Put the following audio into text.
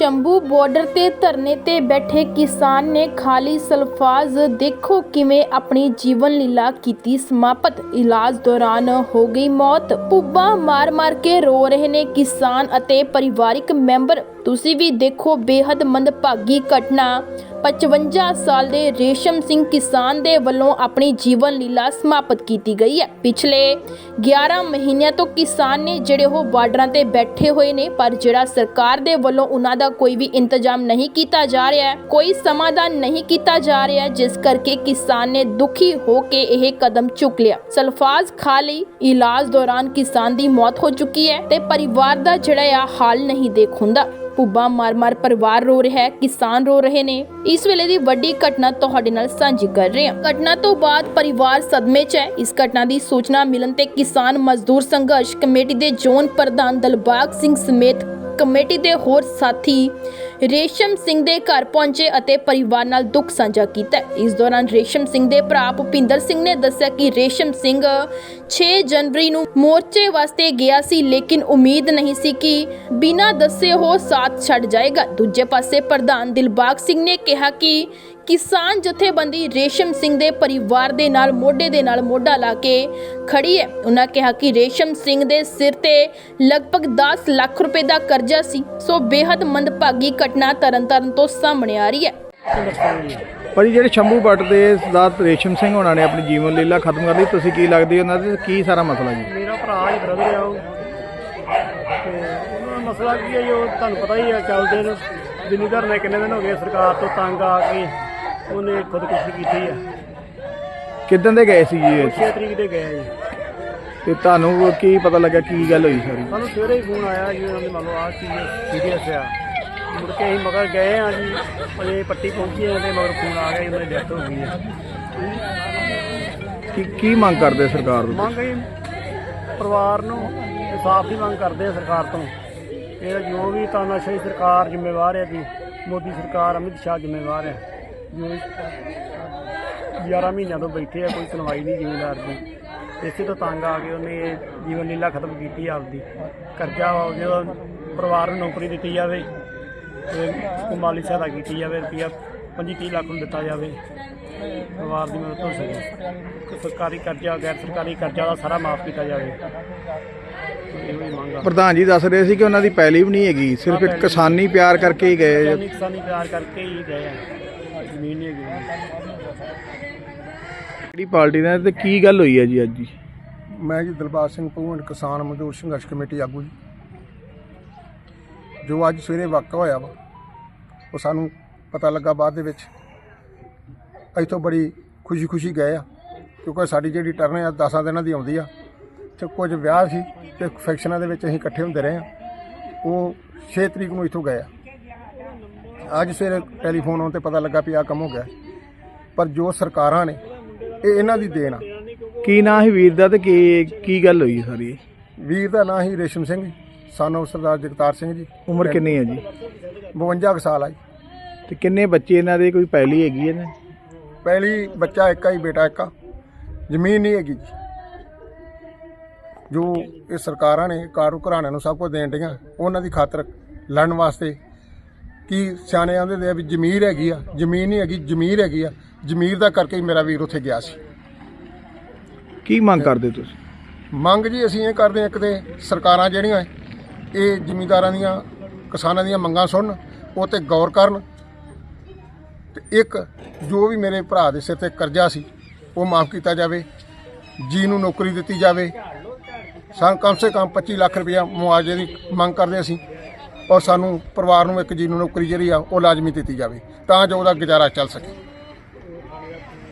Shambhu border ਤੇ ਧਰਨੇ ਤੇ ਬੈਠੇ ਕਿਸਾਨ ਨੇ ਖਾਲੀ ਸਲਫਾਜ਼, ਦੇਖੋ ਕਿਵੇਂ ਆਪਣੀ ਜੀਵਨ ਲੀਲਾ ਕੀਤੀ ਸਮਾਪਤ। ਇਲਾਜ ਦੌਰਾਨ ਹੋ ਗਈ ਮੌਤ। ਪੁੱਬਾ ਮਾਰ-ਮਾਰ ਕੇ ਰੋ ਰਹੇ ਨੇ ਕਿਸਾਨ ਅਤੇ ਪਰਿਵਾਰਿਕ ਮੈਂਬਰ। ਤੁਸੀਂ ਵੀ ਦੇਖੋ ਬੇहद ਮੰਦਭਾਗੀ ਘਟਨਾ। 55 ਸਾਲ ਦੇ ਰੇਸ਼ਮ ਸਿੰਘ ਕਿਸਾਨ ਦੇ ਵੱਲੋਂ ਆਪਣੀ ਜੀਵਨ ਲੀਲਾ ਸਮਾਪਤ ਕੀਤੀ ਗਈ ਹੈ। ਪਿਛਲੇ 11 ਮਹੀਨਿਆਂ ਤੋਂ ਕਿਸਾਨ ਨੇ ਜਿਹੜੇ ਉਹ ਬਾਰਡਰਾਂ ਤੇ ਬੈਠੇ ਹੋਏ ਨੇ, ਪਰ ਜਿਹੜਾ ਸਰਕਾਰ ਦੇ ਵੱਲੋਂ ਉਹਨਾਂ ਦਾ ਕੋਈ ਵੀ ਇੰਤਜ਼ਾਮ ਨਹੀਂ ਕੀਤਾ ਜਾ ਰਿਹਾ ਹੈ, ਕੋਈ ਸਮਾਧਾਨ ਨਹੀਂ ਕੀਤਾ ਜਾ ਰਿਹਾ, ਜਿਸ ਕਰਕੇ ਕਿਸਾਨ ਨੇ ਦੁਖੀ ਹੋ ਕੇ ਇਹ ਕਦਮ ਚੁੱਕ ਲਿਆ। ਸਲਫਾਜ਼ ਖਾ ਲਈ, ਇਲਾਜ ਦੌਰਾਨ ਕਿਸਾਨ ਦੀ ਮੌਤ ਹੋ ਚੁੱਕੀ ਹੈ ਤੇ ਪਰਿਵਾਰ ਦਾ ਜਿਹੜਾ ਆ ਹਾਲ ਨਹੀਂ ਦੇਖ ਹੁੰਦਾ। ਭੁੱਬਾ ਮਾਰ-ਮਾਰ ਪਰਿਵਾਰ ਰੋ ਰਿਹਾ ਹੈ, ਕਿਸਾਨ ਰੋ ਰਹੇ ਨੇ। ਇਸ ਵੇਲੇ ਦੀ ਵੱਡੀ ਘਟਨਾ ਤੁਹਾਡੇ ਨਾਲ ਸਾਂਝੀ ਕਰ ਰਹੇ ਹਾਂ। ਘਟਨਾ ਤੋਂ ਬਾਅਦ ਪਰਿਵਾਰ ਸਦਮੇ 'ਚ ਹੈ। ਇਸ ਘਟਨਾ ਦੀ ਸੂਚਨਾ ਮਿਲਣ ਤੇ ਕਿਸਾਨ ਮਜ਼ਦੂਰ ਸੰਘਰਸ਼ ਕਮੇਟੀ ਦੇ ਜ਼ੋਨ ਪ੍ਰਧਾਨ ਦਲਬਾਗ ਸਿੰਘ ਸਮੇਤ ਕਮੇਟੀ ਦੇ ਹੋਰ ਸਾਥੀ ਰੇਸ਼ਮ ਸਿੰਘ ਦੇ ਘਰ ਪਹੁੰਚੇ ਅਤੇ ਪਰਿਵਾਰ ਨਾਲ ਦੁੱਖ ਸਾਂਝਾ ਕੀਤਾ। ਇਸ ਦੌਰਾਨ ਰੇਸ਼ਮ ਸਿੰਘ ਦੇ ਭਰਾ ਭੁਪਿੰਦਰ ਸਿੰਘ ਨੇ ਦੱਸਿਆ ਕਿ ਰੇਸ਼ਮ ਸਿੰਘ 6 ਜਨਵਰੀ ਨੂੰ ਮੋਰਚੇ ਵਾਸਤੇ ਗਿਆ ਸੀ, ਲੇਕਿਨ ਉਮੀਦ ਨਹੀਂ ਸੀ ਕਿ ਬਿਨਾਂ ਦੱਸੇ ਉਹ ਸਾਥ ਛੱਡ ਜਾਏਗਾ। ਦੂਜੇ ਪਾਸੇ ਪ੍ਰਧਾਨ ਦਿਲਬਾਗ ਸਿੰਘ ਨੇ ਕਿਹਾ ਕਿ ਕਿਸਾਨ ਜਥੇਬੰਦੀ ਰੇਸ਼ਮ ਸਿੰਘ ਦੇ ਪਰਿਵਾਰ ਦੇ ਨਾਲ ਮੋਢੇ ਦੇ ਨਾਲ ਮੋਢਾ ਲਾ ਕੇ ਖੜੀ ਹੈ। ਉਹਨਾਂ ਕਿਹਾ ਕਿ ਰੇਸ਼ਮ ਸਿੰਘ ਦੇ ਸਿਰ ਤੇ ਲਗਭਗ 10 ਲੱਖ ਰੁਪਏ ਦਾ ਕਰਜ਼ਾ ਸੀ। ਸੋ ਬੇहद ਮੰਦਭਾਗੀ ਘਟਨਾ ਤਰਨਤਾਰਨ ਤੋਂ ਸਾਹਮਣੇ ਆ ਰਹੀ ਹੈ। ਭਾਜੀ ਜਿਹੜੇ ਸ਼ੰਭੂ ਬੱਟ ਦੇ ਸਰਦਾਰ ਰੇਸ਼ਮ ਸਿੰਘ ਹੋਣਾ ਨੇ ਆਪਣੀ ਜੀਵਨ ਲੀਲਾ ਖਤਮ ਕਰ ਲਈ ਤੁਸੀਂ ਕੀ ਲੱਗਦੀ ਉਹਨਾਂ ਦੇ? ਕੀ ਸਾਰਾ ਮਸਲਾ ਜੀ? ਮੇਰਾ ਭਰਾ ਹੀ ਬ੍ਰਦਰ ਆ ਉਹ। ਤੇ ਉਹਨਾਂ ਦਾ ਮਸਲਾ ਕੀ ਹੈ ਜੀ ਉਹ ਤੁਹਾਨੂੰ ਪਤਾ ਹੀ ਹੈ ਚੱਲਦੇ ਨੇ। ਜਿੰਨੀ ਧਰਨੇ ਕਿੰਨੇ ਦਿਨ ਹੋ ਗਏ ਸਰਕਾਰ ਤੋਂ ਤੰਗ ਆ ਕੇ। ਉਹਨੇ ਖੁਦਕੁਸ਼ੀ ਕੀਤੀ ਆ। ਕਿੱਦਣ ਦੇ ਗਏ ਸੀ ਜੀ ਇਹ? 6 ਤਰੀਕ ਦੇ ਗਏ ਆ ਜੀ। ਤੇ ਤੁਹਾਨੂੰ ਕੀ ਪਤਾ ਲੱਗਾ ਕੀ ਗੱਲ ਹੋਈ ਸਾਰੀ? ਸਾਨੂੰ ਸਵੇਰੇ ਹੀ ਫੋਨ ਆਇਆ ਜੀ ਉਹਨਾਂ ਦੇ ਮੰਨ ਲਓ ਆਹ ਚੀਜ਼ ਸੀਰੀਅਸ ਆ। ਮੁੜ ਕੇ ਅਸੀਂ ਮਗਰ ਗਏ ਆ ਜੀ ਅਜੇ ਪੱਟੀ ਪਹੁੰਚੀ ਆ ਤੇ ਮਗਰ ਫੋਨ ਆ ਗਿਆ ਜੀ, ਉਹਨਾਂ ਦੀ ਡੈਥ ਹੋ ਗਈ ਆ। ਕੀ ਕੀ ਮੰਗ ਕਰਦੇ ਸਰਕਾਰ ਤੋਂ? ਮੰਗ ਹੈ ਪਰਿਵਾਰ ਨੂੰ ਇਨਸਾਫ ਦੀ ਮੰਗ ਕਰਦੇ ਆ ਸਰਕਾਰ ਤੋਂ। ਇਹ ਜੋ ਵੀ ਤਾਨਾਸ਼ਾਹੀ ਸਰਕਾਰ ਜ਼ਿੰਮੇਵਾਰ ਹੈ ਜੀ ਮੋਦੀ ਸਰਕਾਰ ਅਮਿਤ ਸ਼ਾਹ ਜ਼ਿੰਮੇਵਾਰ ਹੈ। 11 ਮਹੀਨਿਆਂ ਤੋਂ ਬੈਠੇ ਆ ਕੋਈ ਸੁਣਵਾਈ ਨਹੀਂ ਜ਼ਿਮੀਂਦਾਰ ਦੀ। ਇਸੇ ਤੋਂ ਤੰਗ ਆ ਕੇ ਉਹਨੇ ਜੀਵਨ ਲੀਲਾ ਖਤਮ ਕੀਤੀ ਆਪਦੀ। ਕਰਜ਼ਾ ਹੋ ਗਿਆ ਪਰਿਵਾਰ ਨੂੰ ਨੌਕਰੀ ਦਿੱਤੀ ਜਾਵੇ ਤੇ ਮਾਲੀ ਸਹਾਇਤਾ ਕੀਤੀ ਜਾਵੇ ਰੁਪਈਆ 25 30 ਲੱਖ ਨੂੰ ਦਿੱਤਾ ਜਾਵੇ। ਪਰਿਵਾਰ ਦੀ ਮਦਦ ਹੋ ਸਕੇ ਸਰਕਾਰੀ ਕਰਜ਼ਾ ਗੈਰ ਸਰਕਾਰੀ ਕਰਜ਼ਾ ਦਾ ਸਾਰਾ ਮਾਫ ਕੀਤਾ ਜਾਵੇ। ਪ੍ਰਧਾਨ ਜੀ ਦੱਸ ਰਹੇ ਸੀ ਕਿ ਉਹਨਾਂ ਦੀ ਪੈਲੀ ਵੀ ਨਹੀਂ ਹੈਗੀ ਸਿਰਫ ਇੱਕ ਕਿਸਾਨੀ ਪਿਆਰ ਕਰਕੇ ਹੀ ਗਏ ਕਿਸਾਨੀ ਪਿਆਰ ਕਰਕੇ ਹੀ ਗਏ ਆ। ਜ਼ਮੀਨ ਨਹੀਂ ਹੈਗੀ। ਕਿਹੜੀ ਪਾਰਟੀ ਦਾ ਤੇ ਕੀ ਗੱਲ ਹੋਈ ਹੈ ਜੀ ਅੱਜ ਜੀ? ਮੈਂ ਜੀ ਦਿਲਬਾਗ ਸਿੰਘ ਭਗਵੰਤ ਕਿਸਾਨ ਮਜ਼ਦੂਰ ਸੰਘਰਸ਼ ਕਮੇਟੀ ਆਗੂ ਜੀ। ਜੋ ਅੱਜ ਸਵੇਰੇ ਵਾਕਾ ਹੋਇਆ ਵਾ ਉਹ ਸਾਨੂੰ ਪਤਾ ਲੱਗਾ ਬਾਅਦ ਦੇ ਵਿੱਚ। ਇੱਥੋਂ ਬੜੀ ਖੁਸ਼ੀ-ਖੁਸ਼ੀ ਗਏ ਆ ਕਿਉਂਕਿ ਸਾਡੀ ਜਿਹੜੀ ਟਰਨ ਆ 10 ਦਿਨਾਂ ਦੀ ਆਉਂਦੀ ਆ। ਤੇ ਕੁਝ ਵਿਆਹ ਸੀ ਤੇ ਫੈਕਸ਼ਨਾਂ ਦੇ ਵਿੱਚ ਅਸੀਂ ਇਕੱਠੇ ਹੁੰਦੇ ਰਹੇ ਆ। ਉਹ 6 ਤਰੀਕ ਨੂੰ ਇੱਥੋਂ ਗਏ ਆ। ਅੱਜ ਸਵੇਰੇ ਟੈਲੀਫੋਨ ਆਉਣ ਤੇ ਪਤਾ ਲੱਗਾ ਵੀ ਆ ਕੰਮ ਹੋ ਗਿਆ। ਪਰ ਜੋ ਸਰਕਾਰਾਂ ਨੇ ਇਹ ਇਹਨਾਂ ਦੀ ਦੇਣ ਆ। ਕੀ ਨਾਂ ਹੈ ਵੀਰ ਦਾ ਤੇ ਕੀ ਕੀ ਗੱਲ ਹੋਈ ਸਾਰੀ? ਵੀਰ ਦਾ ਨਾਂ ਹੀ ਰੇਸ਼ਮ ਸਿੰਘ ਸਾਨੂੰ ਸਰਦਾਰ ਜਗਤਾਰ ਸਿੰਘ ਜੀ। ਉਮਰ ਕਿੰਨੀ ਹੈ ਜੀ? 52 ਕੁ ਸਾਲ ਆ ਜੀ। ਤੇ ਕਿੰਨੇ ਬੱਚੇ ਇਹਨਾਂ ਦੇ? ਕੋਈ ਪੈਲੀ ਹੈਗੀ ਹੈ ਨਾ? ਪਹਿਲੀ ਬੱਚਾ ਇੱਕ ਹੀ ਬੇਟਾ ਇੱਕ ਜ਼ਮੀਨ ਨਹੀਂ ਹੈਗੀ ਜੀ। ਜੋ ਇਹ ਸਰਕਾਰਾਂ ਨੇ ਕਾਰੂ ਘਰਾਣਿਆਂ ਨੂੰ ਸਭ ਕੁਝ ਦੇਣ ਡੀਆਂ ਉਹਨਾਂ ਦੀ ਖਾਤਰ ਲੜਨ ਵਾਸਤੇ ਕੀ ਸਿਆਣੇ ਆਂਦੇ ਨੇ ਵੀ ਜ਼ਮੀਰ ਹੈਗੀ ਆ ਜ਼ਮੀਨ ਨਹੀਂ ਹੈਗੀ ਜ਼ਮੀਰ ਹੈਗੀ ਆ। ਜ਼ਮੀਰ ਦਾ ਕਰਕੇ ਹੀ ਮੇਰਾ ਵੀਰ ਉੱਥੇ ਗਿਆ ਸੀ। ਕੀ ਮੰਗ ਕਰਦੇ ਤੁਸੀਂ? ਮੰਗ ਜੀ ਅਸੀਂ ਇਹ ਕਰਦੇ ਹਾਂ ਇੱਕ ਤੇ ਸਰਕਾਰਾਂ ਜਿਹੜੀਆਂ ਇਹ ਜ਼ਿਮੀਂਦਾਰਾਂ ਦੀਆਂ ਕਿਸਾਨਾਂ ਦੀਆਂ ਮੰਗਾਂ ਸੁਣਨ ਉਹ ਤੇ ਗੌਰ ਕਰਨ। ਤੇ ਇੱਕ ਜੋ ਵੀ ਮੇਰੇ ਭਰਾ ਦੇ ਸਿਰ ਤੇ ਕਰਜ਼ਾ ਸੀ ਉਹ ਮਾਫ ਕੀਤਾ ਜਾਵੇ ਜੀ ਨੂੰ ਨੌਕਰੀ ਦਿੱਤੀ ਜਾਵੇ। ਸਾਨੂੰ ਕਮ ਸੇ ਕਮ 25 ਲੱਖ ਰੁਪਇਆ ਮੁਆਵਜ਼ੇ ਦੀ ਮੰਗ ਕਰਦੇ ਅਸੀਂ। ਔਰ ਸਾਨੂੰ ਪਰਿਵਾਰ ਨੂੰ ਇੱਕ ਜੀ ਨੂੰ ਨੌਕਰੀ ਜਿਹੜੀ ਆ, ਉਹ ਲਾਜ਼ਮੀ ਦਿੱਤੀ ਜਾਵੇ, ਤਾਂ ਜੋ ਉਹਦਾ ਗੁਜ਼ਾਰਾ ਚੱਲ ਸਕੇ।